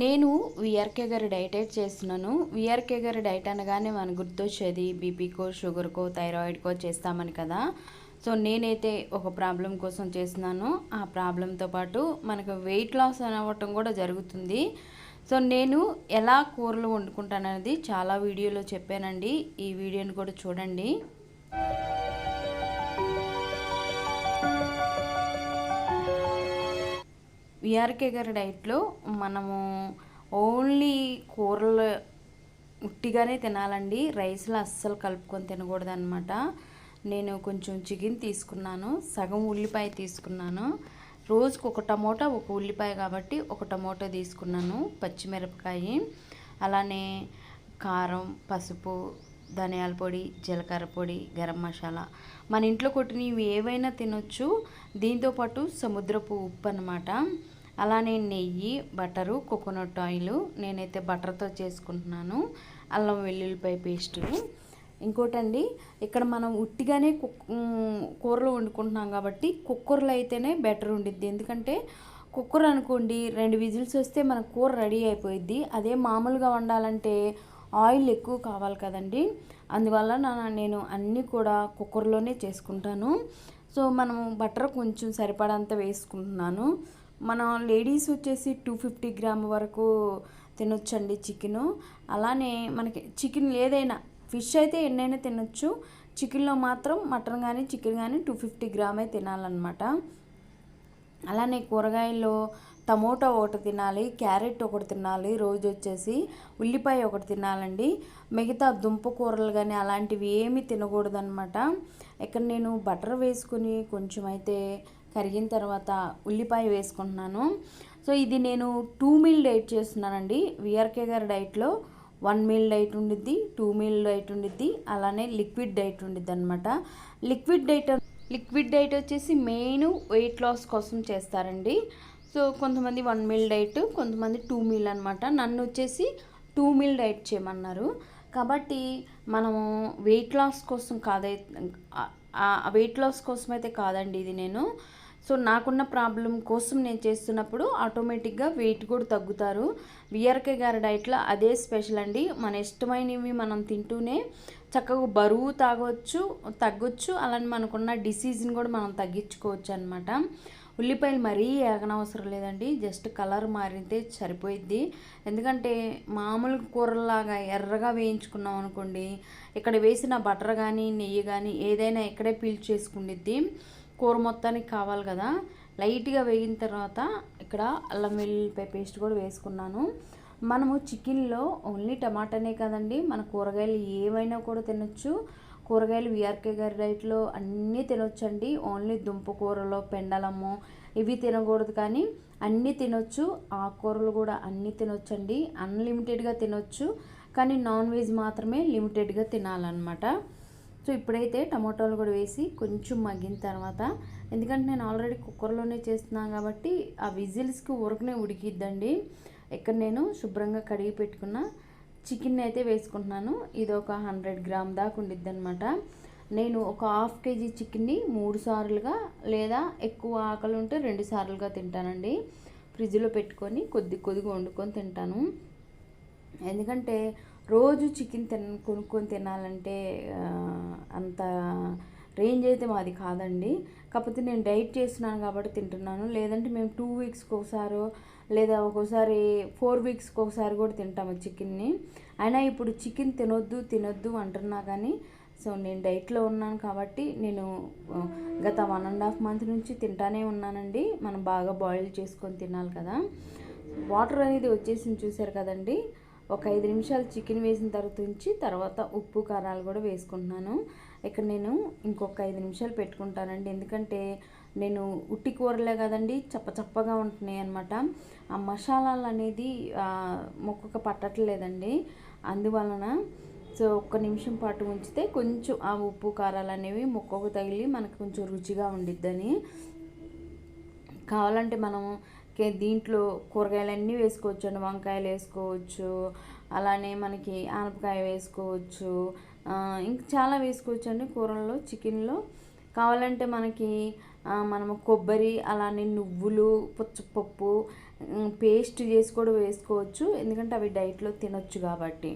నేను విఆర్కే గారి డైట్ చేస్తున్నాను. విఆర్కే గారి డైట్ అనగానే మనకు గుర్తొచ్చేది బీపీకో షుగర్కో థైరాయిడ్కో చేస్తామని కదా. సో నేనైతే ఒక ప్రాబ్లం కోసం చేస్తున్నాను. ఆ ప్రాబ్లంతో పాటు మనకు వెయిట్ లాస్ అనవటం కూడా జరుగుతుంది. సో నేను ఎలా కూరలు వండుకుంటాననేది చాలా వీడియోలో చెప్పానండి. ఈ వీడియోని కూడా చూడండి. విఆర్కే గారి డైట్లో మనము ఓన్లీ కూరలు ఉట్టిగానే తినాలండి. రైస్లో అస్సలు కలుపుకొని తినకూడదు అనమాట నేను కొంచెం చికెన్ తీసుకున్నాను సగం ఉల్లిపాయ తీసుకున్నాను. రోజుకు ఒక టమోటా ఒక ఉల్లిపాయ కాబట్టి ఒక టమోటా తీసుకున్నాను పచ్చిమిరపకాయ అలానే కారం పసుపు ధనియాల పొడి జీలకర్ర పొడి గరం మసాలా. మన ఇంట్లో కొట్టినవి ఏవైనా తినొచ్చు. దీంతోపాటు సముద్రపు ఉప్పు అనమాట అలానే నెయ్యి బటరు కోకోనట్ ఆయిల్ నేనైతే బటర్తో చేసుకుంటున్నాను. అల్లం వెల్లుల్లిపాయ పేస్టు. ఇంకోటండి ఇక్కడ మనం ఉట్టిగానే కూరలు వండుకుంటున్నాం కాబట్టి కుక్కర్లో అయితేనే బెటర్ ఉండిద్ది. ఎందుకంటే కుక్కర్ అనుకోండి రెండు విజిల్స్ వస్తే మన కూర రెడీ అయిపోయిద్ది. అదే మామూలుగా వండాలంటే ఆయిల్ ఎక్కువ కావాలి కదండి. అందువల్ల నేను అన్నీ కూడా కుక్కర్లోనే చేసుకుంటాను. సో మనం బటర్ కొంచెం సరిపడంత వేసుకుంటున్నాను. మన లేడీస్ వచ్చేసి టూ ఫిఫ్టీ గ్రామ్ వరకు తినొచ్చండి చికెను. అలానే మనకి చికెన్ ఏదైనా ఫిష్ అయితే ఎన్నైనా తినొచ్చు. చికెన్లో మాత్రం మటన్ కానీ చికెన్ కానీ టూ ఫిఫ్టీ గ్రామే తినాలన్నమాట. అలానే కూరగాయల్లో టమోటా ఒకటి తినాలి క్యారెట్ ఒకటి తినాలి రోజు వచ్చేసి ఉల్లిపాయ ఒకటి తినాలండి. మిగతా దుంప కూరలు కానీ అలాంటివి ఏమీ తినకూడదనమాట ఇక్కడ నేను బటర్ వేసుకుని కొంచెం అయితే కరిగిన తర్వాత ఉల్లిపాయ వేసుకుంటున్నాను. సో ఇది నేను టూ మీల్ డైట్ చేస్తున్నానండి. విఆర్కే గారి డైట్లో వన్ మీల్ డైట్ ఉండిద్ది టూ మీల్ డైట్ ఉండిద్ది అలానే లిక్విడ్ డైట్ ఉండిద్ది అనమాట లిక్విడ్ డైట్ లిక్విడ్ డైట్ వచ్చేసి మెయిన్ వెయిట్ లాస్ కోసం చేస్తారండి. సో కొంతమంది వన్ మీల్ డైట్ కొంతమంది టూ మీల్ అనమాట నన్ను వచ్చేసి టూ మీల్ డైట్ చేయమన్నారు. కాబట్టి మనము వెయిట్ లాస్ కోసం కాదై వెయిట్ లాస్ కోసం అయితే కాదండి ఇది నేను. సో నాకున్న ప్రాబ్లం కోసం నేను చేస్తున్నప్పుడు ఆటోమేటిక్గా వెయిట్ కూడా తగ్గుతారు. విఆర్కే గారి డైట్లో అదే స్పెషల్ అండి. మన ఇష్టమైనవి మనం తింటూనే చక్కగా బరువు తాగొచ్చు తగ్గొచ్చు అలానే మనకున్న డిసీజ్ని కూడా మనం తగ్గించుకోవచ్చు అనమాట ఉల్లిపాయలు మరీ ఏగనవసరం లేదండి. జస్ట్ కలర్ మారితే సరిపోయిద్ది. ఎందుకంటే మామూలు కూరలాగా ఎర్రగా వేయించుకున్నాం అనుకోండి ఇక్కడ వేసిన బటర్ కానీ నెయ్యి కానీ ఏదైనా ఇక్కడే పీల్చేసుకుండిద్ది కూర మొత్తానికి కావాలి కదా. లైట్గా వేగిన తర్వాత ఇక్కడ అల్లం వెల్లిపాయ పేస్ట్ కూడా వేసుకున్నాను. మనము చికెన్లో ఓన్లీ టమాటానే కదండి. మన కూరగాయలు ఏవైనా కూడా తినొచ్చు. కూరగాయలు విఆర్కే గారి డైట్లో అన్నీ తినొచ్చండి. ఓన్లీ దుంపకూరలో పెండలము ఇవి తినకూడదు కానీ అన్నీ తినొచ్చు. ఆకుకూరలు కూడా అన్నీ తినొచ్చండి. అన్లిమిటెడ్గా తినొచ్చు. కానీ నాన్ వెజ్ మాత్రమే లిమిటెడ్గా తినాలన్నమాట. సో ఇప్పుడైతే టమాటోలు కూడా వేసి కొంచెం మగ్గిన తర్వాత ఎందుకంటే నేను ఆల్రెడీ కుక్కర్లోనే చేస్తున్నాను కాబట్టి ఆ విజిల్స్కి ఉరకనే ఉడికిద్దండి. ఇక్కడ నేను శుభ్రంగా కడిగి పెట్టుకున్న చికెన్ అయితే వేసుకుంటున్నాను. ఇది ఒక హండ్రెడ్ గ్రామ్ దాకా ఉండిద్ది అనమాట నేను ఒక హాఫ్ కేజీ చికెన్ని మూడు సార్లుగా లేదా ఎక్కువ ఆకలి ఉంటే రెండు సార్లుగా తింటానండి. ఫ్రిడ్జ్లో పెట్టుకొని కొద్ది కొద్దిగా వండుకొని తింటాను. ఎందుకంటే రోజు చికెన్ తిన కొనుక్కొని తినాలంటే అంత రేంజ్ అయితే మాది కాదండి. కాకపోతే నేను డైట్ చేస్తున్నాను కాబట్టి తింటున్నాను. లేదంటే మేము టూ వీక్స్కి ఒకసారో లేదా ఒక్కోసారి ఫోర్ వీక్స్కి ఒకసారి కూడా తింటాము చికెన్ని. అయినా ఇప్పుడు చికెన్ తినొద్దు తినొద్దు అంటున్నా కానీ సో నేను డైట్లో ఉన్నాను కాబట్టి నేను గత వన్ అండ్ హాఫ్ మంత్ నుంచి తింటానే ఉన్నానండి. మనం బాగా బాయిల్ చేసుకొని తినాలి కదా. వాటర్ అనేది వచ్చేసింది చూసారు కదండి. ఒక ఐదు నిమిషాలు చికెన్ వేసిన తర్వాత ఉంచి తర్వాత ఉప్పు కారాలు కూడా వేసుకుంటున్నాను. ఇక్కడ నేను ఇంకొక ఐదు నిమిషాలు పెట్టుకుంటానండి. ఎందుకంటే నేను ఉట్టి కూరలే కదండి చప్ప చప్పగా ఉంటున్నాయి అనమాట ఆ మసాలాలు అనేది మొక్కకు పట్టట్లేదండి. అందువలన సో ఒక్క నిమిషం పాటు ఉంచితే కొంచెం ఆ ఉప్పు కారాలు అనేవి మొక్కకు తగిలి మనకు కొంచెం రుచిగా ఉండిద్దని. కావాలంటే మనం దీంట్లో కూరగాయలన్నీ వేసుకోవచ్చు అండి. వంకాయలు వేసుకోవచ్చు అలానే మనకి ఆనపకాయ వేసుకోవచ్చు ఇంకా చాలా వేసుకోవచ్చు అండి కూరల్లో చికెన్లో. కావాలంటే మనకి మనము కొబ్బరి అలానే నువ్వులు పుచ్చపప్పు పేస్ట్ చేసి కూడా వేసుకోవచ్చు. ఎందుకంటే అవి డైట్లో తినొచ్చు కాబట్టి.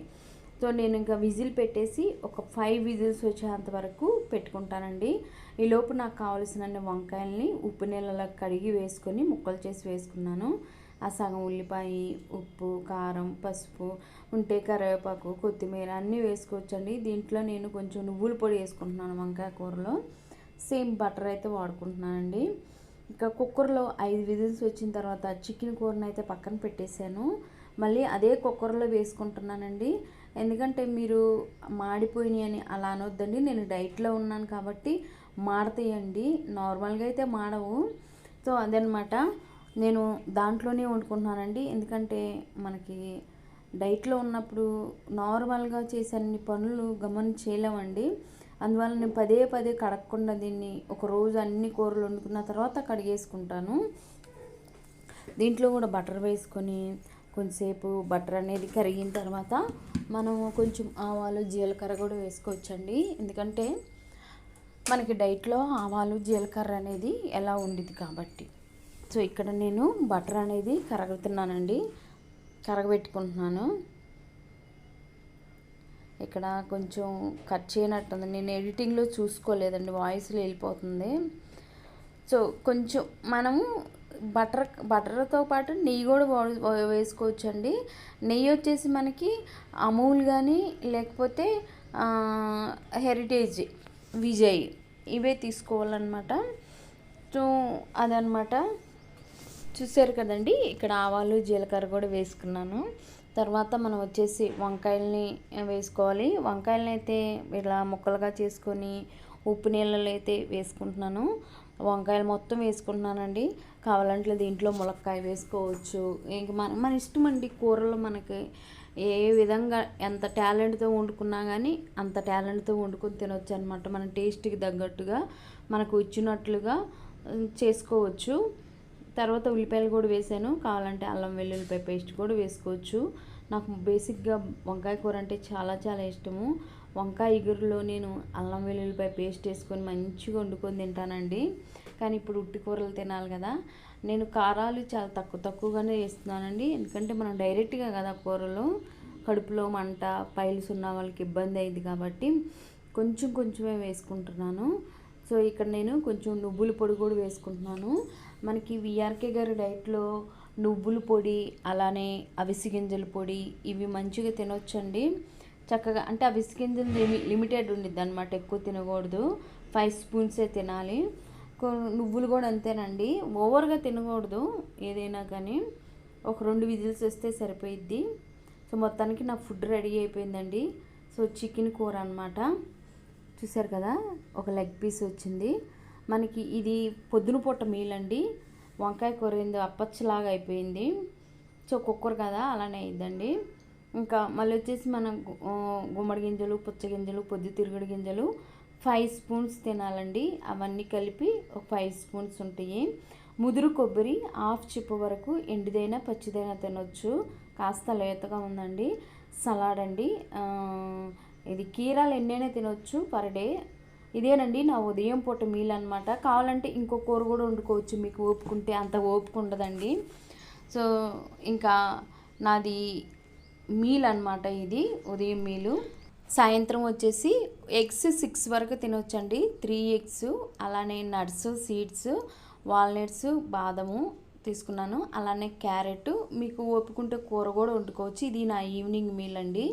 సో నేను ఇంకా విజిల్ పెట్టేసి ఒక ఫైవ్ విజిల్స్ వచ్చేంత వరకు పెట్టుకుంటానండి. ఈ లోపు నాకు కావలసిన వంకాయల్ని ఉప్పు నీళ్ళలో కడిగి వేసుకొని ముక్కలు చేసి వేసుకున్నాను. ఆ సగం ఉల్లిపాయ ఉప్పు కారం పసుపు ఉంటే కరివేపాకు కొత్తిమీర అన్నీ వేసుకోవచ్చండి. దీంట్లో నేను కొంచెం నువ్వుల పొడి వేసుకుంటున్నాను వంకాయ కూరలో. సేమ్ బటర్ అయితే వాడుకుంటున్నానండి. ఇంకా కుక్కర్లో ఐదు విజిల్స్ వచ్చిన తర్వాత చికెన్ కూరని అయితే పక్కన పెట్టేశాను. మళ్ళీ అదే కుక్కర్లో వేసుకుంటున్నానండి. ఎందుకంటే మీరు మాడిపోయినాయి అని అలా అనొద్దండి. నేను డైట్లో ఉన్నాను కాబట్టి మాడతాయండి. నార్మల్గా అయితే మాడవు. సో అదనమాట. నేను దాంట్లోనే వండుకుంటున్నానండి. ఎందుకంటే మనకి డైట్లో ఉన్నప్పుడు నార్మల్గా చేసే అన్ని పనులు గమని చేయలేమండి. అందువల్ల నేను పదే పదే కడగకుండా దీన్ని ఒక రోజు అన్ని కూరలు వండుకున్న తర్వాత కడిగేసుకుంటాను. దీంట్లో కూడా బటర్ వేసుకొని కొంచెంసేపు బటర్ అనేది కరిగిన తర్వాత మనము కొంచెం ఆవాలు జీలకర్ర కూడా వేసుకోవచ్చండి. ఎందుకంటే మనకి డైట్లో ఆవాలు జీలకర్ర అనేది ఎలా ఉండిద్ది కాబట్టి. సో ఇక్కడ నేను బటర్ అనేది కరగతున్నానండి కరగబెట్టుకుంటున్నాను. ఇక్కడ కొంచెం కట్ చేయనట్టుంది. నేను ఎడిటింగ్లో చూసుకోలేదండి. వాయిస్లో వెళ్ళిపోతుంది. సో కొంచెం మనము బటర్ బటర్తో పాటు నెయ్యి కూడా వేసుకోవచ్చండి. నెయ్యి వచ్చేసి మనకి అమూల్ కానీ లేకపోతే హెరిటేజ్ విజయ్ ఇవే తీసుకోవాలన్నమాట. సో అదనమాట చూసారు కదండి ఇక్కడ ఆవాలు జీలకర్ర కూడా వేసుకున్నాను. తర్వాత మనం వచ్చేసి వంకాయల్ని వేసుకోవాలి. వంకాయలని అయితే ఇలా ముక్కలుగా చేసుకొని ఉప్పు నీళ్ళలో అయితే వేసుకుంటున్నాను. వంకాయలు మొత్తం వేసుకుంటున్నానండి. కావాలంటే దీంట్లో ములక్కాయ వేసుకోవచ్చు. ఇంక మన మన ఇష్టం అండి కూరలు మనకి. ఏ విధంగా ఎంత టాలెంట్తో వండుకున్నా కానీ అంత టాలెంట్తో వండుకొని తినవచ్చు అనమాట మన టేస్ట్కి తగ్గట్టుగా మనకు ఇచ్చినట్లుగా చేసుకోవచ్చు. తర్వాత ఉల్లిపాయలు కూడా వేసాను. కావాలంటే అల్లం వెల్లుల్లిపాయ పేస్ట్ కూడా వేసుకోవచ్చు. నాకు బేసిక్గా వంకాయ కూర అంటే చాలా చాలా ఇష్టము. వంకాయ ఇగురులో నేను అల్లం వెల్లుల్లిపాయ పేస్ట్ వేసుకొని మంచిగా వండుకొని తింటానండి. కానీ ఇప్పుడు ఉట్టి కూరలు తినాలి కదా. నేను కారాలు చాలా తక్కువ తక్కువగానే వేస్తున్నానండి. ఎందుకంటే మనం డైరెక్ట్గా కదా కూరలు కడుపులో మంట పైల్స్ ఉన్న వాళ్ళకి ఇబ్బంది అయింది కాబట్టి కొంచెం కొంచెమే వేసుకుంటున్నాను. సో ఇక్కడ నేను కొంచెం నువ్వుల పొడి కూడా వేసుకుంటున్నాను. మనకి విఆర్కే గారి డైట్లో నువ్వుల పొడి అలానే అవిసి గింజల పొడి ఇవి మంచిగా తినొచ్చండి. చక్కగా అంటే ఆ విసిగింజలు లిమిటెడ్ ఉండిద్ది అనమాట ఎక్కువ తినకూడదు. ఫైవ్ స్పూన్సే తినాలి. నువ్వులు కూడా అంతేనండి. ఓవర్గా తినకూడదు ఏదైనా కానీ. ఒక రెండు విజిల్స్ వస్తే సరిపోయిద్ది. సో మొత్తానికి నా ఫుడ్ రెడీ అయిపోయిందండి. సో చికెన్ కూర అనమాట చూసారు కదా ఒక లెగ్ పీస్ వచ్చింది. మనకి ఇది పొద్దున పూట మీల్ అండి. వంకాయ కూర ఏందో అప్పచ్చలాగా అయిపోయింది. సో కుక్కర్ కదా అలానే అయిందండి ఇంకా మళ్ళీ వచ్చేసి మనం గుమ్మడి గింజలు పుచ్చ గింజలు పొద్దు తిరుగుడు గింజలు ఫైవ్ స్పూన్స్ తినాలండి. అవన్నీ కలిపి ఒక ఫైవ్ స్పూన్స్ ఉంటాయి. ముదురు కొబ్బరి హాఫ్ చిప్ప వరకు ఎండిదైనా పచ్చిదైనా తినొచ్చు. కాస్త లేతగా ఉందండి. సలాడ్ అండి. ఇది కీరాలు ఎన్నైనా తినొచ్చు పర్ డే ఇదేనండి నా ఉదయం పూట మీల్ అనమాట కావాలంటే ఇంకో కూర కూడా వండుకోవచ్చు. మీకు ఓపుకుంటే అంత ఓపుకుండదండి సో ఇంకా నాది మీల్ అనమాట ఇది ఉదయం మీలు. సాయంత్రం వచ్చేసి ఎగ్స్ సిక్స్ వరకు తినొచ్చండి. త్రీ ఎగ్స్ అలానే నట్స్ సీడ్స్ వాల్నట్స్ బాదము తీసుకున్నాను. అలానే క్యారెట్ మీకు ఒప్పుకుంటే కూర కూడా వండుకోవచ్చు. ఇది నా ఈవినింగ్ మీల్ అండి